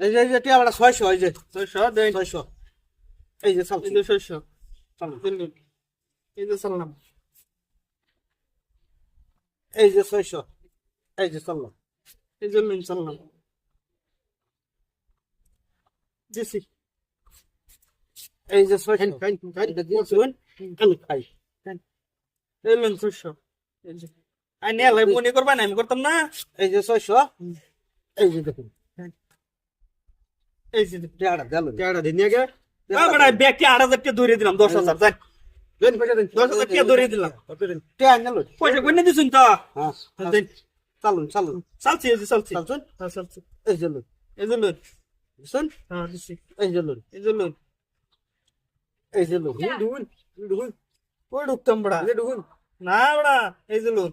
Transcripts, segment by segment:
এই যে এই যে টিয়া বেটা ছয়শো এই যে ছয়শো দেন ছয়শো এই যে চালছি এই যে ছয়শো চালু। দিলেন এই যে চাললাম এই যে ছয়শো এই যে চাললাম এই যে লোন চাললাম দিছি এই যে ছয়শো খান, খান, খান। এটা দিয়েছেন আমি খাই এই লোন ছয়শো এই যে আই নিয়ে লাই মনে করবা না আমি করতাম না এই যে ছয়শো এই যে দেখুন এই যে টিয়াটা দিল টাকাটা দিন নিয়ে গে বড় ব্যাগটি আট হাজার টাকা ধরে দিলাম দশ হাজার যাই। দশ হাজার টাকা ধরে দিলাম। পয়সা কই না দিছুন তো। হ্যাঁ চালুন চালুন। চালছি এই যে চালছি। চালছুন? হ্যাঁ চালছি। এই যে লোন এই যে লোন বুঝছেন হ্যাঁ দিছি। এই যে লোন এই যে লোন এই যে লোন ডুগুন ডুগুন কই ঢুকতাম বড়া? ঢুকুন না বড়া এই যে লোন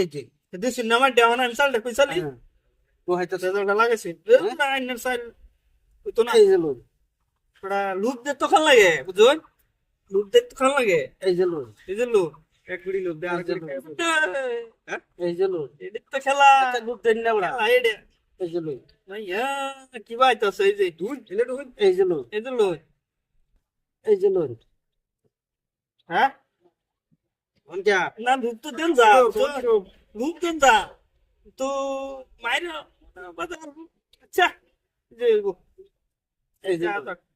এই যে। দিছি না আমার দেওয়া না আমি চালটা কই চালি? হ্যাঁ দোয়াইতাছি সেটা লাগাইছি। না আইনের চাল তো না। এই যে লোন বড়া লুট দে তো খান লাগে বুঝুন লুট দে তো খান লাগে। এই যে লোন এই যে লোন এক গুড়ি লোক দে আর এই যে লোন। হ্যাঁ? এই যে লোন এদিক তো খেলা। গ্রুপ দেন না এডে এই যে। লোন ভাইয়া কি বাইতাছে এই যে? দুন এলে দুন এই যে লোন এই যে লোন এই যে লোন হ্যাঁ? না লুট তো দেন যা। লুট দেন যা। তো মাইরে আচ্ছা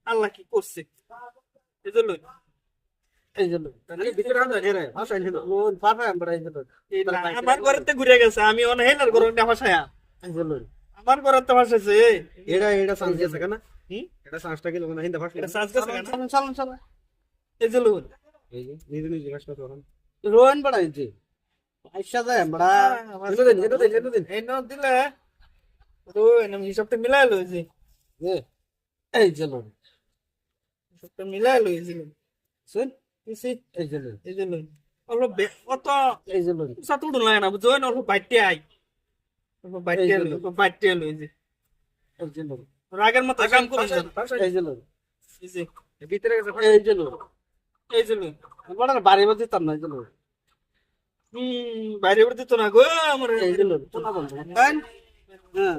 আল্লাহ কি করছে এই আমরা আমার ঘুরে গেছে আমি ভাষায়া আমার এটা এটা সাংস গেছে কেন এটা কি লোক না হিন্দা ভাষা সাজ গেছে কেন? চালুন চালুন চালুন এই যে লোন এই যে নিজে নিজে ভাষা তখন রোন বড়া পয়সা যায় নাও দিলে তো হিসাবটা মিলাই লো যে এই যে লোন হিসাবটা মিলাই লো এই যে লোন শুন দিছি এই যে লোন এই যে লোন অল্প অত এই যে লোন সাত উঠুন লাগে না বুঝছ অল্প বাইটে আই অল্প বাইটে এই যে আলো লোন। অল্প বাইটে আলো এই যে লোন রাগের মতো কাম করুন এই যে লোন যে ভিতরে গেছে এই যে লোন এই যে লোন বড়া বাড়ি বাড়ি দিতাম না এই যে লোন হুম বাইরে বের দিত না গো আমার এই যে লোন শোনা বন্ধু হ্যাঁ হ্যাঁ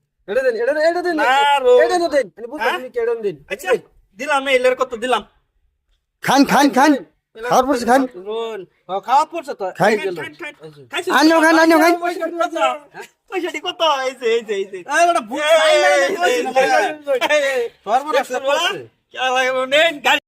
এটা দেন এটা দেন এটা দেন না এটা তো দেন আমি বুঝতে হ্যাঁ? তুমি কেডন দিন। আচ্ছা দিলাম এই এলের কত দিলাম? খান খান খান। খাওয়ার পরছে খান। খাওয়া পড়ছে তো? খাই। আনো খান আনো খান। পয়সাটি কত? পয়সাটি এই যে এই যে এই যে। না না। সর্বনাশ নেন গাড়ি